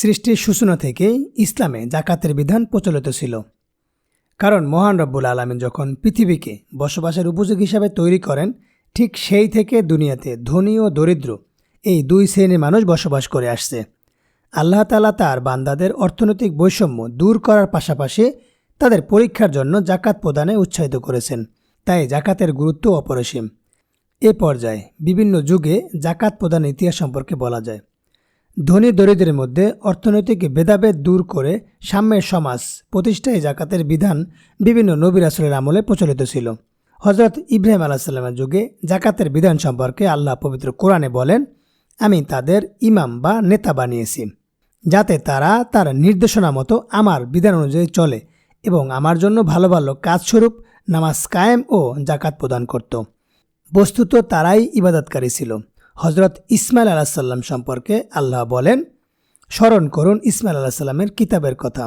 সৃষ্টির সূচনা থেকেই ইসলামে জাকাতের বিধান প্রচলিত ছিল। কারণ মহান রব্বুল আলমিন যখন পৃথিবীকে বসবাসের উপযোগী হিসাবে তৈরি করেন, ঠিক সেই থেকে দুনিয়াতে ধনী ও দরিদ্র এই দুই শ্রেণির মানুষ বসবাস করে আসছে। আল্লাহ তালা তার বান্দাদের অর্থনৈতিক বৈষম্য দূর করার পাশাপাশি তাদের পরীক্ষার জন্য জাকাত প্রদানে উৎসাহিত করেছেন। তাই জাকাতের গুরুত্ব অপরিসীম। এ পর্যায়ে বিভিন্ন যুগে জাকাত প্রদান ইতিহাস সম্পর্কে বলা যায়। ধনী দরিদ্রের মধ্যে অর্থনৈতিক ভেদাভেদ দূর করে সাম্যের সমাজ প্রতিষ্ঠায় জাকাতের বিধান বিভিন্ন নবীর আসলের আমলে প্রচলিত ছিল। হজরত ইব্রাহিম আলাহিসাল্লামের যুগে জাকাতের বিধান সম্পর্কে আল্লাহ পবিত্র কোরআনে বলেন, আমি তাদের ইমাম বা নেতা বানিয়েছি, যাতে তারা তার নির্দেশনা মতো আমার বিধান অনুযায়ী চলে এবং আমার জন্য ভালো ভালো কাজস্বরূপ নামাজ কায়েম ও জাকাত প্রদান করত। বস্তুত তারাই ইবাদতকারী ছিল। হজরত ইসমাইল আলাহিসাল্লাম সম্পর্কে আল্লাহ বলেন, স্মরণ করুন ইসমাইল আলাহিসাল্লামের কিতাবের কথা।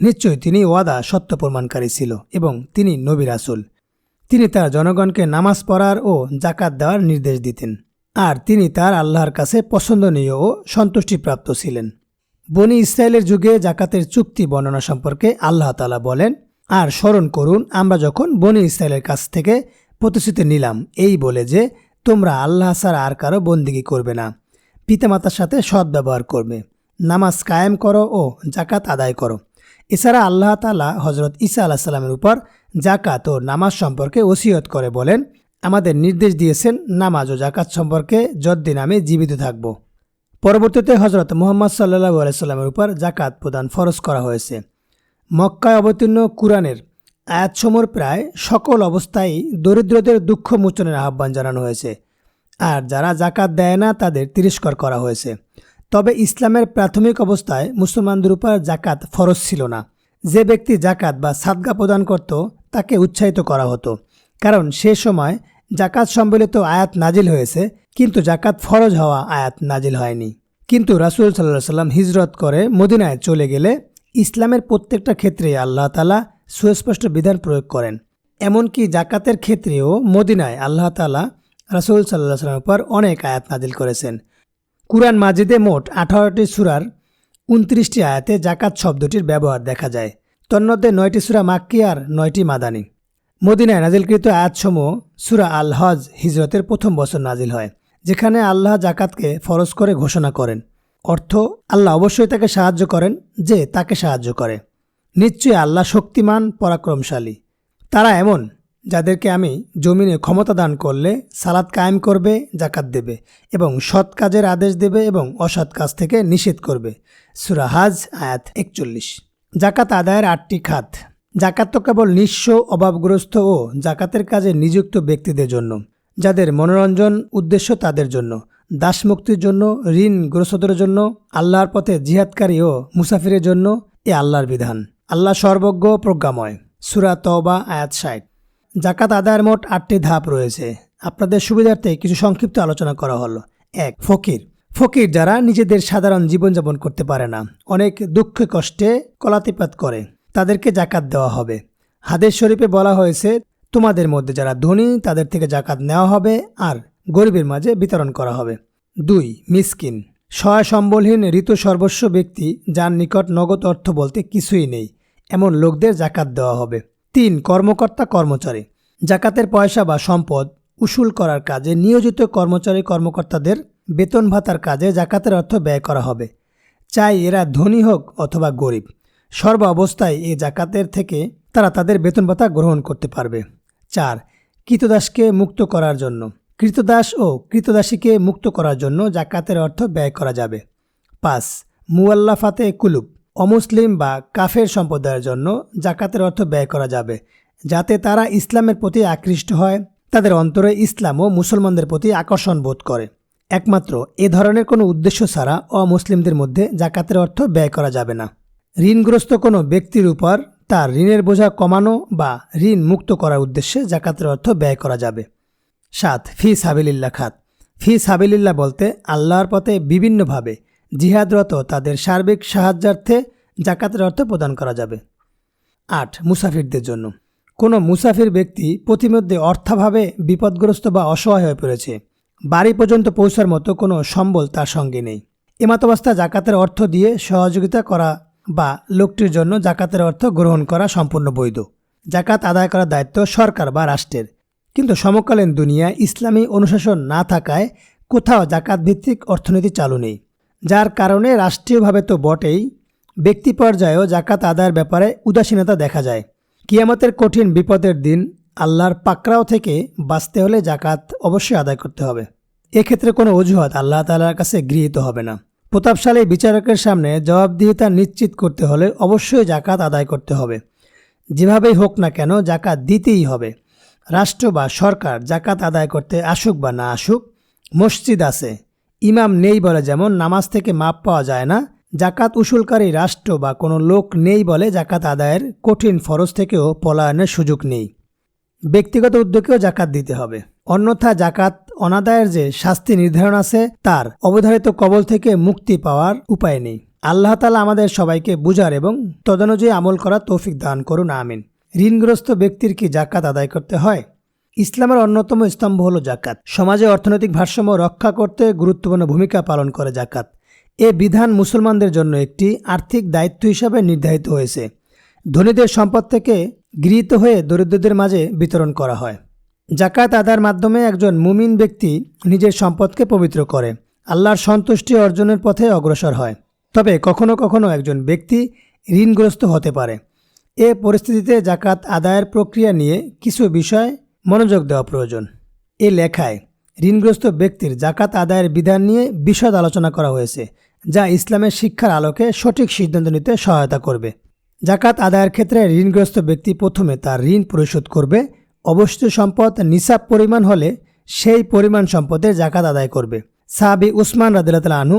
নিশ্চয়ই তিনি ওয়াদা সত্য প্রমাণকারী ছিল এবং তিনি নবী রাসুল। তিনি তার জনগণকে নামাজ পড়ার ও জাকাত দেওয়ার নির্দেশ দিতেন। আর তিনি তার আল্লাহর কাছে পছন্দনীয় ও সন্তুষ্টিপ্রাপ্ত ছিলেন। বনি ইসরায়েলের যুগে জাকাতের চুক্তি বর্ণনা সম্পর্কে আল্লাহ তালা বলেন, আর স্মরণ করুন, আমরা যখন বনি ইসরায়েলের কাছ থেকে প্রতিশ্রুতি নিলাম, এই বলে যে তোমরা আল্লাহ ছাড়া আর কারও বন্দিগি করবে না। পিতামাতার সাথে সৎ ব্যবহার করবে। নামাজ কায়েম করো ও জাকাত আদায় করো। এছাড়া আল্লাহ তালা হজরত ঈসা আল্লাহ সাল্লামের উপর জাকাত ও নামাজ সম্পর্কে ওসিয়ত করে বলেন, আমাদের নির্দেশ দিয়েছেন নামাজ ও জাকাত সম্পর্কে যদ্দিন আমি জীবিত থাকব। পরবর্তীতে হজরত মোহাম্মদ সাল্লাহ আলাইস্লামের উপর জাকাত প্রদান ফরজ করা হয়েছে। মক্কায় অবতীর্ণ কুরআনের আয়াতসমর প্রায় সকল অবস্থায় দরিদ্রদের দুঃখ মোচনের আহ্বান জানানো হয়েছে। আর যারা জাকাত দেয় না, তাদের তিরস্কার করা হয়েছে। তবে ইসলামের প্রাথমিক অবস্থায় মুসলমানদের উপর জাকাত ফরজ ছিল না। যে ব্যক্তি জাকাত বা সাদগা প্রদান করত, তাকে উৎসাহিত করা হতো। কারণ সে সময় জাকাত সম্বলিত আয়াত নাজিল হয়েছে, কিন্তু জাকাত ফরজ হওয়া আয়াত নাজিল হয়নি। কিন্তু রাসুল সাল্লাহ সাল্লাম হিজরত করে মদিনায় চলে গেলে ইসলামের প্রত্যেকটা ক্ষেত্রে আল্লাহ তালা সুস্পষ্ট বিধান প্রয়োগ করেন। এমনকি জাকাতের ক্ষেত্রেও মদিনায় আল্লাহ তালা রাসুল সাল্লাহ সাল্লামের উপর অনেক আয়াত নাজিল করেছেন। কুরআন মাজিদে মোট আঠারোটি সুরার উনত্রিশটি আয়াতে জাকাত শব্দটির ব্যবহার দেখা যায়। তন্মধ্যে নয়টি সুরা মাক্কি আর নয়টি মাদানি। মদিনায় নাজিলকৃত আয়াতসমূহ সুরা আল হজ হিজরতের প্রথম বছর নাজিল হয়, যেখানে আল্লাহ জাকাতকে ফরজ করে ঘোষণা করেন। অর্থ, আল্লাহ অবশ্যই তাকে সাহায্য করেন যে তাকে সাহায্য করে। নিশ্চয়ই আল্লাহ শক্তিমান, পরাক্রমশালী। তারা এমন, যাদেরকে আমি জমিনে ক্ষমতা দান করলে সালাদ কায়েম করবে জাকাত দেবে এবং সৎ কাজের আদেশ দেবে এবং অসৎ কাজ থেকে নিষেধ করবে। সুরাহাজ আয়াত একচল্লিশ। জাকাত আদায়ের আটটি খাত। জাকাত তো কেবল নিঃস্ব, অভাবগ্রস্ত ও জাকাতের কাজে নিযুক্ত ব্যক্তিদের জন্য, যাদের মনোরঞ্জন উদ্দেশ্য তাদের জন্য দাসমুক্তির জন্য ঋণগ্রস্তদের জন্য, আল্লাহর পথে জিহাদকারী ও মুসাফিরের জন্য এ আল্লাহর বিধান। আল্লাহ সর্বজ্ঞ প্রজ্ঞাময়। সুরা তবা আয়াত ষাট। জাকাত আদায়ের মোট আটটি ধাপ রয়েছে। আপনাদের সুবিধার্থে কিছু সংক্ষিপ্ত আলোচনা করা হলো। এক, ফকির। ফকির যারা নিজেদের সাধারণ জীবনযাপন করতে পারে না, অনেক দুঃখ কষ্টে কলাতিপাত করে, তাদেরকে জাকাত দেওয়া হবে। হাদের শরীফে বলা হয়েছে, তোমাদের মধ্যে যারা ধনী, তাদের থেকে জাকাত নেওয়া হবে আর গরিবের মাঝে বিতরণ করা হবে। দুই, মিসকিন। সহায় সম্বলহীন ঋতু সর্বস্ব ব্যক্তি, যার নিকট নগদ অর্থ বলতে কিছুই নেই। এমন লোকদের জাকাত দেওয়া হবে। তিন, কর্মকর্তা কর্মচারী। জাকাতের পয়সা বা সম্পদ উসুল করার কাজে নিয়োজিত কর্মচারী কর্মকর্তাদের বেতন ভাতার কাজে জাকাতের অর্থ ব্যয় করা হবে। চাই এরা ধনী হোক অথবা গরিব। সর্ব অবস্থায় এই জাকাতের থেকে তারা তাদের বেতন ভাতা গ্রহণ করতে পারবে। চার কৃতদাসকে মুক্ত করার জন্য। কৃতদাস ও কৃতদাসীকে মুক্ত করার জন্য জাকাতের অর্থ ব্যয় করা যাবে। পাঁচ মুয়াল্লাফাতে কুলুব। অমুসলিম বা কাফের সম্প্রদায়ের জন্য জাকাতের অর্থ ব্যয় করা যাবে, যাতে তারা ইসলামের প্রতি আকৃষ্ট হয়, তাদের অন্তরে ইসলাম ও মুসলমানদের প্রতি আকর্ষণ বোধ করে। একমাত্র এ ধরনের কোনো উদ্দেশ্য ছাড়া অমুসলিমদের মধ্যে জাকাতের অর্থ ব্যয় করা যাবে না। ঋণগ্রস্ত কোনো ব্যক্তির উপর তার ঋণের বোঝা কমানো বা ঋণ মুক্ত করার উদ্দেশ্যে জাকাতের অর্থ ব্যয় করা যাবে। সাত, ফি সাবিলিল্লা খাত। ফি সাবিলিল্লা বলতে আল্লাহর পথে বিভিন্নভাবে জিহাদরত তাদের সার্বিক সাহায্যার্থে জাকাতের অর্থ প্রদান করা যাবে। আট, মুসাফিরদের জন্য। কোনো মুসাফির ব্যক্তি প্রতিমধ্যে অর্থাভাবে বিপদগ্রস্ত বা অসহায় হয়ে পড়েছে, বাড়ি পর্যন্ত পৌঁছার মতো কোনো সম্বল তার সঙ্গে নেই। এমাতবস্থা জাকাতের অর্থ দিয়ে সহযোগিতা করা বা লোকটির জন্য জাকাতের অর্থ গ্রহণ করা সম্পূর্ণ বৈধ। জাকাত আদায় করার দায়িত্ব সরকার বা রাষ্ট্রের। কিন্তু সমকালীন দুনিয়া ইসলামী অনুশাসন না থাকায় কোথাও জাকাত ভিত্তিক অর্থনীতি চালু নেই। যার কারণে রাষ্ট্রীয়ভাবে তো বটেই, ব্যক্তি পর্যায়েও জাকাত আদায়ের ব্যাপারে উদাসীনতা দেখা যায়। কিয়ামতের কঠিন বিপদের দিন আল্লাহর পাকড়াও থেকে বাঁচতে হলে জাকাত অবশ্যই আদায় করতে হবে। এক্ষেত্রে কোনো অজুহাত আল্লাহ তালার কাছে গৃহীত হবে না। প্রতাপশালী বিচারকের সামনে জবাবদিহিতা নিশ্চিত করতে হলে অবশ্যই জাকাত আদায় করতে হবে। যেভাবেই হোক না কেন জাকাত দিতেই হবে। রাষ্ট্র বা সরকার জাকাত আদায় করতে আসুক বা না আসুক, মসজিদ আছে ইমাম নেই বলে যেমন নামাজ থেকে মাপ পাওয়া যায় না জাকাত উসুলকারী রাষ্ট্র বা কোনো লোক নেই বলে জাকাত আদায়ের কঠিন ফরজ থেকেও পলায়নের সুযোগ নেই। ব্যক্তিগত উদ্যোগেও জাকাত দিতে হবে। অন্যথা জাকাত অনাদায়ের যে শাস্তি নির্ধারণ আছে, তার অবধারিত কবল থেকে মুক্তি পাওয়ার উপায় নেই। আল্লাহ তালা আমাদের সবাইকে বুঝার এবং তদনুযায়ী আমল করার তৌফিক দান করুন, আমিন। ঋণগ্রস্ত ব্যক্তির কি জাকাত আদায় করতে হয়? ইসলামের অন্যতম স্তম্ভ হল জাকাত সমাজে অর্থনৈতিক ভারসাম্য রক্ষা করতে গুরুত্বপূর্ণ ভূমিকা পালন করে জাকাত এ বিধান মুসলমানদের জন্য একটি আর্থিক দায়িত্ব হিসাবে নির্ধারিত হয়েছে। ধনীদের সম্পদ থেকে গৃহীত হয়ে দরিদ্রদের মাঝে বিতরণ করা হয়। জাকাত আদার মাধ্যমে একজন মুমিন ব্যক্তি নিজের সম্পদকে পবিত্র করে। আল্লাহর সন্তুষ্টি অর্জনের পথে অগ্রসর হয়। তবে কখনো কখনো একজন ব্যক্তি ঋণগ্রস্ত হতে পারে। এ পরিস্থিতিতে জাকাত আদায়ের প্রক্রিয়া নিয়ে কিছু বিষয় মনোযোগ দেওয়া প্রয়োজন। এ লেখায় ঋণগ্রস্ত ব্যক্তির জাকাত আদায়ের বিধান নিয়ে বিশদ আলোচনা করা হয়েছে, যা ইসলামের শিক্ষার আলোকে সঠিক সিদ্ধান্ত নিতে সহায়তা করবে। জাকাত আদায়ের ক্ষেত্রে ঋণগ্রস্ত ব্যক্তি প্রথমে তার ঋণ পরিশোধ করবে। অবশিষ্ট সম্পদ নিসাব পরিমাণ হলে সেই পরিমাণ সম্পদের জাকাত আদায় করবে। সাহাবি উসমান রাদিল্লা আনহু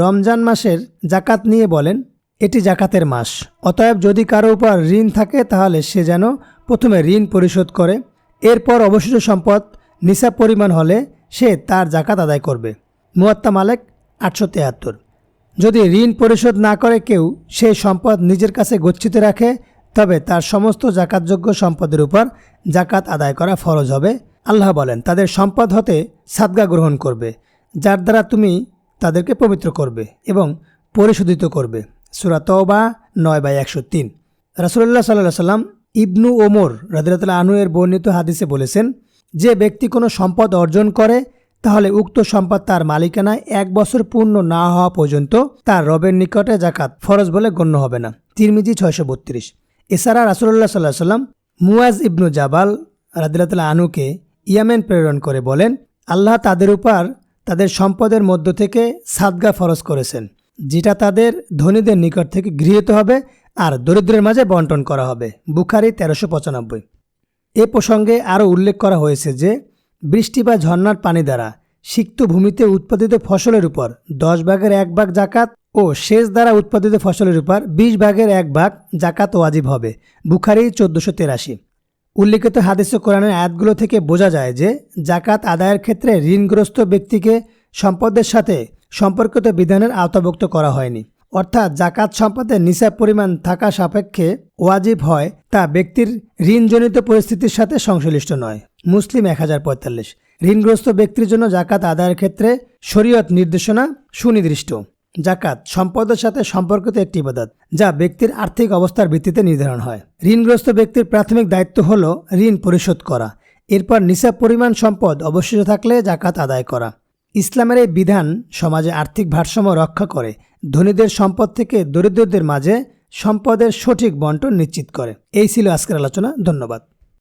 রমজান মাসের জাকাত নিয়ে বলেন, এটি জাকাতের মাস। অতএব যদি কারও উপর ঋণ থাকে তাহলে সে যেন প্রথমে ঋণ পরিশোধ করে এরপর অবশিষ্ট সম্পদ নিসাব পরিমাণ হলে সে তার জাকাত আদায় করবে। মুয়াত্তা মালেক, আটশো তেহাত্তর। যদি ঋণ পরিশোধ না করে কেউ সেই সম্পদ নিজের কাছে গচ্ছিত রাখে, তবে তার সমস্ত জাকাতযোগ্য সম্পদের উপর জাকাত আদায় করা ফরজ হবে। আল্লাহ বলেন, তাদের সম্পদ হতে সাদগা গ্রহণ করবে, যার দ্বারা তুমি তাদেরকে পবিত্র করবে এবং পরিশোধিত করবে। সুরাতবা নয় বাই একশো তিন। রাসুল্লাহ সাল্লাহ সাল্লাম ইবনু ওমর রাদিরাতুল্লাহ আনু এর বর্ণিত হাদিসে বলেছেন, যে ব্যক্তি কোনো সম্পদ অর্জন করে, তাহলে উক্ত সম্পদ তার মালিকানায় এক বছর পূর্ণ না হওয়া পর্যন্ত তার রবের নিকটে জাকাত ফরজ বলে গণ্য হবে না। তিরমিজি ছয়শো বত্রিশ। এছাড়া রাসুল্লাহ সাল্লাহ সাল্লাম মুয়াজ ইবনু জাবাল রাদিল্লাহ আনুকে ইয়ামেন প্রেরণ করে বলেন, আল্লাহ তাদের উপর তাদের সম্পদের মধ্য থেকে সাদগা ফরজ করেছেন, যেটা তাদের ধনীদের নিকট থেকে গৃহীত হবে আর দরিদ্রের মাঝে বন্টন করা হবে। বুখারি তেরোশো পঁচানব্বই। এ প্রসঙ্গে আরও উল্লেখ করা হয়েছে যে, বৃষ্টি বা ঝর্নার পানি দ্বারা সিক্ত ভূমিতে উৎপাদিত ফসলের উপর দশ ভাগের এক ভাগ জাকাত ও সেচ দ্বারা উৎপাদিত ফসলের উপর বিশ ভাগের এক ভাগ জাকাত ওয়াজিব হবে। বুখারি চোদ্দোশো তেরাশি। উল্লিখিত হাদিস কোরআনের আয়াতগুলো থেকে বোঝা যায় যে, জাকাত আদায়ের ক্ষেত্রে ঋণগ্রস্ত ব্যক্তিকে সম্পদের সাথে সম্পর্কিত বিধানের আওতাভুক্ত করা হয়নি। অর্থাৎ জাকাত সম্পদের নিসাব পরিমাণ থাকা সাপেক্ষে ওয়াজিব হয়, তা ব্যক্তির ঋণজনিত পরিস্থিতির সাথে সংশ্লিষ্ট নয়। মুসলিম এক হাজার পঁয়তাল্লিশ। ঋণগ্রস্ত ব্যক্তির জন্য জাকাত আদায়ের ক্ষেত্রে শরীয়ত নির্দেশনা সুনির্দিষ্ট। জাকাত সম্পদের সাথে সম্পর্কিত একটি ইবাদত, যা ব্যক্তির আর্থিক অবস্থার ভিত্তিতে নির্ধারণ হয়। ঋণগ্রস্ত ব্যক্তির প্রাথমিক দায়িত্ব হল ঋণ পরিশোধ করা। এরপর নিসাব পরিমাণ সম্পদ অবশিষ্ট থাকলে জাকাত আদায় করা। ইসলামের এই বিধান সমাজে আর্থিক ভারসাম্য রক্ষা করে, ধনীদের সম্পদ থেকে দরিদ্রদের মাঝে সম্পদের সঠিক বন্টন নিশ্চিত করে। এই ছিল আজকের আলোচনা। ধন্যবাদ।